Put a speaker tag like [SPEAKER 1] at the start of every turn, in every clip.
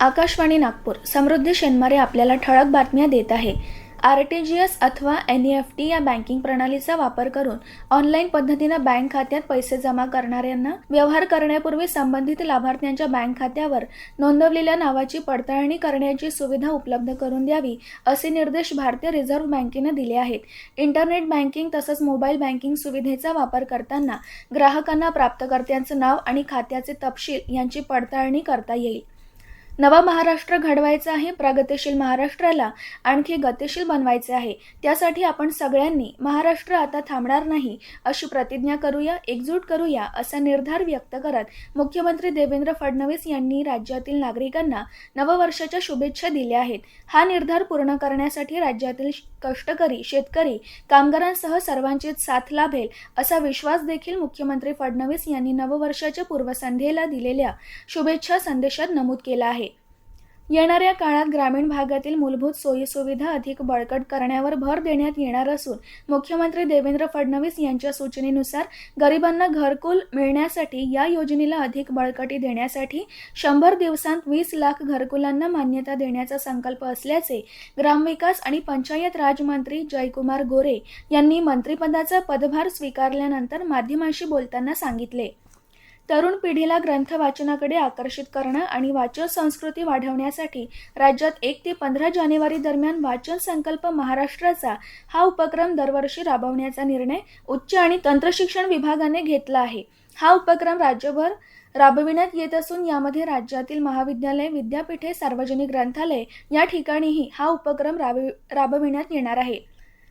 [SPEAKER 1] आकाशवाणी नागपूर. समृद्धी शेनमारे आपल्याला ठळक बातम्या देत आहे. आर टी जी एस अथवा एन ई एफ टी या बँकिंग प्रणालीचा वापर करून ऑनलाईन पद्धतीनं बँक खात्यात पैसे जमा करणाऱ्यांना व्यवहार करण्यापूर्वी संबंधित लाभार्थ्यांच्या बँक खात्यावर नोंदवलेल्या नावाची पडताळणी करण्याची सुविधा उपलब्ध करून द्यावी असे निर्देश भारतीय रिझर्व्ह बँकेनं दिले आहेत. इंटरनेट बँकिंग तसंच मोबाईल बँकिंग सुविधेचा वापर करताना ग्राहकांना प्राप्तकर्त्यांचं नाव आणि खात्याचे तपशील यांची पडताळणी करता येईल. नवा महाराष्ट्र घडवायचा आहे प्रगतिशील महाराष्ट्राला आणखी गतिशील बनवायचे आहे. त्यासाठी आपण सगळ्यांनी महाराष्ट्र आता थांबणार नाही अशी प्रतिज्ञा करूया एकजूट करूया असा निर्धार व्यक्त करत मुख्यमंत्री देवेंद्र फडणवीस यांनी राज्यातील नागरिकांना नववर्षाच्या शुभेच्छा दिल्या आहेत. हा निर्धार पूर्ण करण्यासाठी राज्यातील कष्टकरी शेतकरी कामगारांसह सर्वांची साथ लाभेल असा विश्वास देखील मुख्यमंत्री फडणवीस यांनी नववर्षाच्या पूर्वसंध्येला दिलेल्या शुभेच्छा संदेशात नमूद केला आहे. येणाऱ्या काळात ग्रामीण भागातील मूलभूत सोयीसुविधा अधिक बळकट करण्यावर भर देण्यात येणार असून मुख्यमंत्री देवेंद्र फडणवीस यांच्या सूचनेनुसार गरिबांना घरकुल मिळण्यासाठी या योजनेला अधिक बळकटी देण्यासाठी शंभर दिवसांत वीस लाख घरकुलांना मान्यता देण्याचा संकल्प असल्याचे ग्रामविकास आणि पंचायत राज मंत्री जयकुमार गोरे यांनी मंत्रिपदाचा पदभार स्वीकारल्यानंतर माध्यमांशी बोलताना सांगितले. तरुण पिढीला ग्रंथ वाचनाकडे आकर्षित करणं आणि वाचन संस्कृती वाढवण्यासाठी राज्यात एक ते पंधरा जानेवारी दरम्यान वाचन संकल्प महाराष्ट्राचा हा उपक्रम दरवर्षी राबवण्याचा निर्णय उच्च आणि तंत्रशिक्षण विभागाने घेतला आहे. हा उपक्रम राज्यभर राबविण्यात येत असून यामध्ये राज्यातील महाविद्यालय विद्यापीठे सार्वजनिक ग्रंथालय या ठिकाणीही हा उपक्रम राबवि राबविण्यात येणार आहे.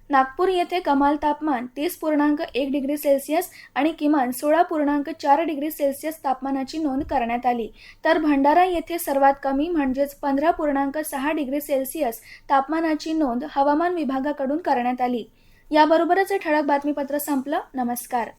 [SPEAKER 1] नागपूर येथे कमाल तापमान तीस पूर्णांक एक डिग्री सेल्सिअस आणि किमान सोळा पूर्णांक चार डिग्री सेल्सिअस तापमानाची नोंद करण्यात आली. तर भंडारा येथे सर्वात कमी म्हणजेच पंधरा पूर्णांक सहा डिग्री सेल्सिअस तापमानाची नोंद हवामान विभागाकडून करण्यात आली. याबरोबरच हे ठळक बातमीपत्र संपलं. नमस्कार.